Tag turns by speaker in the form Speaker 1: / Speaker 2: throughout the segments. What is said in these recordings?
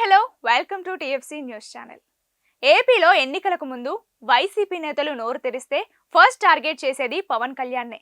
Speaker 1: Hello welcome to TFC news channel. ఏపీలో ఎన్నికలకు ముందు వైసీపీ నేతలు నోరు తెరిస్తే ఫస్ట్ టార్గెట్ చేసేది పవన్ కళ్యాణ్నే.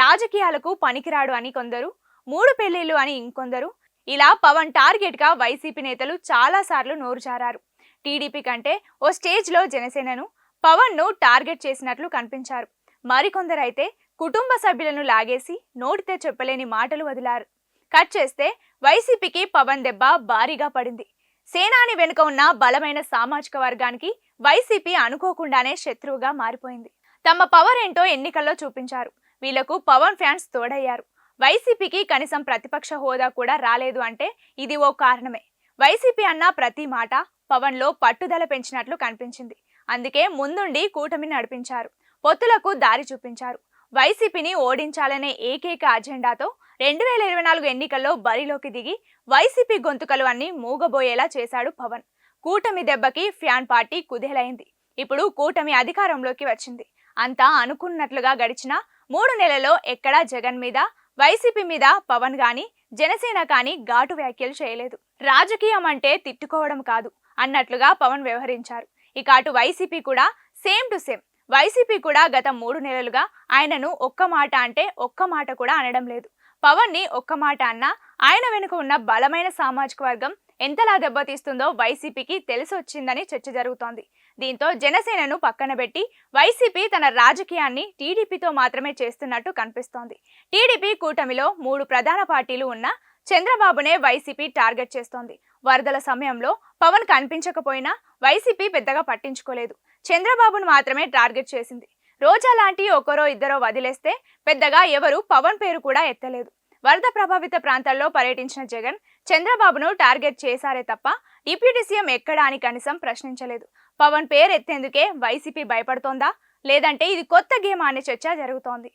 Speaker 1: రాజకీయాలకు పనికిరాడు అని కొందరు మూడు పెళ్ళిళ్ళు అని ఇంకొందరు. ఇలా పవన్ టార్గెట్గా వైసీపీ నేతలు చాలాసార్లు నోరు జారారు. టీడీపీ కంటే ఓ స్టేజ్లో జనసేనను పవన్ను టార్గెట్ చేసినట్లు కనిపించారు. మరికొందరైతే కుటుంబ సభ్యులను లాగేసి నోటితే చెప్పలేని మాటలు వదిలారు. కట్ చేస్తే వైసీపీకి పవన్ దెబ్బ భారీగా పడింది. సేనాని వెనుక ఉన్న బలమైన సామాజిక వర్గానికి వైసీపీ అనుకోకుండానే శత్రువుగా మారిపోయింది. తమ పవర్ ఏంటో ఎన్నికల్లో చూపించారు. వీళ్ళకు పవన్ ఫ్యాన్స్ తోడయ్యారు. వైసీపీకి కనీసం ప్రతిపక్ష హోదా కూడా రాలేదు అంటే ఇది ఓ కారణమే. వైసీపీ అన్న ప్రతి మాట పవన్లో పట్టుదల పెంచినట్లు కనిపించింది. అందుకే ముందుండి కూటమి నడిపించారు. పొత్తులకు దారి చూపించారు. వైసీపీని ఓడించాలనే ఏకైక అజెండాతో రెండు వేల ఇరవై నాలుగు ఎన్నికల్లో బరిలోకి దిగి వైసీపీ గొంతుకలు అన్ని మూగబోయేలా చేశాడు పవన్. కూటమి దెబ్బకి ఫ్యాన్ పార్టీ కుదేలైంది. ఇప్పుడు కూటమి అధికారంలోకి వచ్చింది. అంతా అనుకున్నట్లుగా గడిచిన మూడు నెలల్లో ఎక్కడా జగన్ మీద వైసీపీ మీద పవన్ గాని జనసేన కానీ ఘాటు వ్యాఖ్యలు చేయలేదు. రాజకీయం అంటే తిట్టుకోవడం కాదు అన్నట్లుగా పవన్ వ్యవహరించారు. ఇక అటు వైసీపీ కూడా సేమ్ టు సేమ్. వైసీపీ కూడా గత మూడు నెలలుగా ఆయనను ఒక్క మాట అంటే ఒక్క మాట కూడా అనడం లేదు. పవన్ని ఒక్క మాట అన్నా ఆయన వెనుక ఉన్న బలమైన సామాజిక వర్గం ఎంతలా దెబ్బతీస్తుందో వైసీపీకి తెలిసి వచ్చిందని చర్చ జరుగుతోంది. దీంతో జనసేనను పక్కన పెట్టి వైసీపీ తన రాజకీయాన్ని టీడీపీతో మాత్రమే చేస్తున్నట్టు కనిపిస్తోంది. టీడీపీ కూటమిలో మూడు ప్రధాన పార్టీలు ఉన్న చంద్రబాబునే వైసీపీ టార్గెట్ చేస్తోంది. వరదల సమయంలో పవన్ కనిపించకపోయినా వైసీపీ పెద్దగా పట్టించుకోలేదు. చంద్రబాబును మాత్రమే టార్గెట్ చేసింది. రోజా లాంటి ఒకరో ఇద్దరో వదిలేస్తే పెద్దగా ఎవరు పవన్ పేరు కూడా ఎత్తలేదు. వరద ప్రభావిత ప్రాంతాల్లో పర్యటించిన జగన్ చంద్రబాబును టార్గెట్ చేశారే తప్ప డిప్యూటీ సీఎం ఎక్కడా అని కనీసం ప్రశ్నించలేదు. పవన్ పేరు ఎత్తేందుకే వైసీపీ భయపడుతోందా? లేదంటే ఇది కొత్త గేమ్ అనే చర్చ జరుగుతోంది.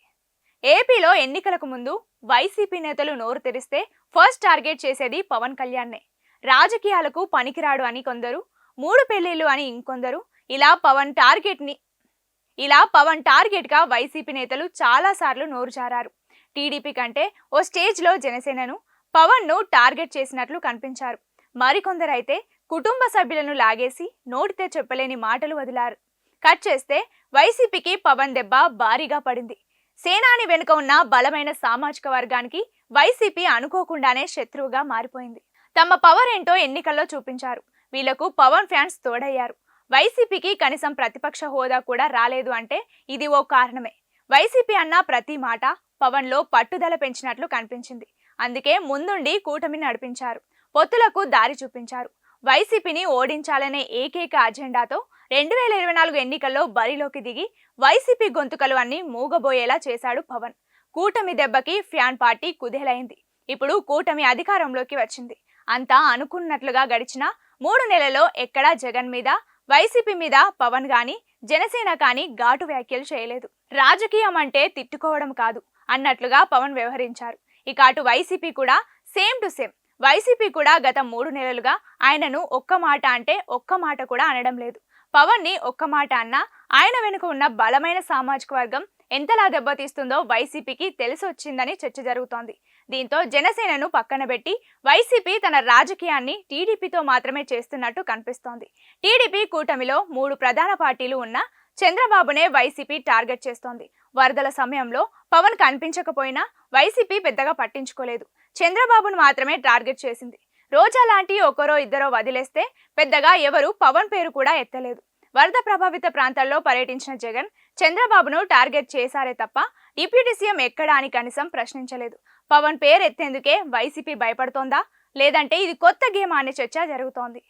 Speaker 1: ఏపీలో ఎన్నికలకు ముందు వైసీపీ నేతలు నోరు తెరిస్తే ఫస్ట్ టార్గెట్ చేసేది పవన్ కళ్యాణ్నే. రాజకీయాలకు పనికిరాడు అని కొందరు మూడు పెళ్ళిళ్ళు అని ఇంకొందరు ఇలా పవన్ టార్గెట్ని ఇలా పవన్ టార్గెట్గా వైసీపీ నేతలు చాలాసార్లు నోరు జారారు. టీడీపీ కంటే ఓ స్టేజ్లో జనసేనను పవన్ను టార్గెట్ చేసినట్లు కనిపించారు. మరికొందరైతే కుటుంబ సభ్యులను లాగేసి నోటితే చెప్పలేని మాటలు వదిలారు. కట్ చేస్తే వైసీపీకి పవన్ దెబ్బ భారీగా పడింది. సేనాని వెనుక ఉన్న బలమైన సామాజిక వర్గానికి వైసీపీ అనుకోకుండానే శత్రువుగా మారిపోయింది. తమ పవర్ ఏంటో ఎన్నికల్లో చూపించారు. వీళ్ళకు పవన్ ఫ్యాన్స్ తోడయ్యారు. వైసీపీకి కనీసం ప్రతిపక్ష హోదా కూడా రాలేదు అంటే ఇది ఓ కారణమే. వైసీపీ అన్న ప్రతి మాట పవన్లో పట్టుదల పెంచినట్లు కనిపించింది. అందుకే ముందుండి కూటమిని నడిపించారు. పొత్తులకు దారి చూపించారు. వైసీపీని ఓడించాలనే ఏకైక అజెండాతో రెండు వేల ఇరవై నాలుగు ఎన్నికల్లో బరిలోకి దిగి వైసీపీ గొంతుకలు అన్ని మూగబోయేలా చేశాడు పవన్. కూటమి దెబ్బకి ఫ్యాన్ పార్టీ కుదేలైంది. ఇప్పుడు కూటమి అధికారంలోకి వచ్చింది. అంతా అనుకున్నట్లుగా గడిచిన మూడు నెలల్లో ఎక్కడా జగన్ మీద వైసీపీ మీద పవన్ గాని జనసేన కానీ ఘాటు వ్యాఖ్యలు చేయలేదు. రాజకీయం అంటే తిట్టుకోవడం కాదు అన్నట్లుగా పవన్ వ్యవహరించారు. ఇక అటు వైసీపీ కూడా సేమ్ టు సేమ్. వైసీపీ కూడా గత మూడు నెలలుగా ఆయనను ఒక్క మాట అంటే ఒక్క మాట కూడా అనడం లేదు. పవన్ని ఒక్క మాట అన్నా ఆయన వెనుక ఉన్న బలమైన సామాజిక వర్గం ఎంతలా దెబ్బతీస్తుందో వైసీపీకి తెలిసి వచ్చిందని చర్చ జరుగుతోంది. దీంతో జనసేనను పక్కన పెట్టి వైసీపీ తన రాజకీయాన్ని టీడీపీతో మాత్రమే చేస్తున్నట్టు కనిపిస్తోంది. టీడీపీ కూటమిలో మూడు ప్రధాన పార్టీలు ఉన్న చంద్రబాబునే వైసీపీ టార్గెట్ చేస్తోంది. వరదల సమయంలో పవన్ కనిపించకపోయినా వైసీపీ పెద్దగా పట్టించుకోలేదు. చంద్రబాబును మాత్రమే టార్గెట్ చేసింది. రోజా లాంటి ఒకరో ఇద్దరో వదిలేస్తే పెద్దగా ఎవరు పవన్ పేరు కూడా ఎత్తలేదు. వరద ప్రభావిత ప్రాంతాల్లో పర్యటించిన జగన్ చంద్రబాబును టార్గెట్ చేశారే తప్ప డిప్యూటీ సీఎం ఎక్కడా అని కనీసం ప్రశ్నించలేదు. పవన్ పేరు ఎత్తేందుకే వైసీపీ భయపడుతోందా? లేదంటే ఇది కొత్త గేమ్ అనే చర్చ జరుగుతోంది.